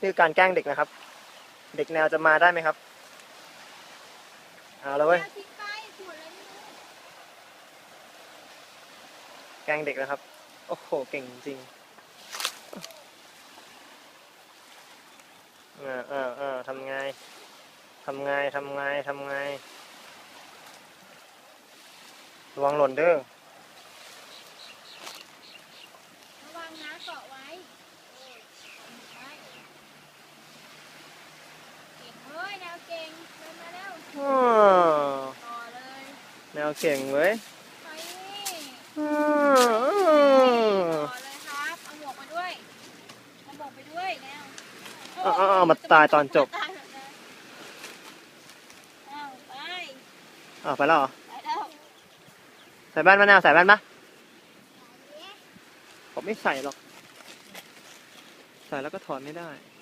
นี่คือการแกล้งเด็กนะครับ เด็กแนวจะมาได้ไหมครับเอาแล้วเว้ยแกล้งเด็กนะครับ โอ้โหเก่งจริงเออเออเออทำไงทำไงทำไงทำไงระวังหล่นเด้อระวังนะเกาะไว้ไว้เก่ง เฮ้ยแนวเก่งเดินมาแล้วอ้อต่อเลยแนวเก่งเว้ยไปนี่อ้อ ต่อเลยครับเอาหมวกมาด้วยเอาหมวกไปด้วยแนวเอาเอาเอามาตายตอนจบตายหมดเลยเอาไปอ้าวไปแล้วเหรอไปแล้วใส่แว่นมะนาวใส่แว่นปะผมไม่ใส่หรอก ใส่แล้วก็ถอดไม่ได้เ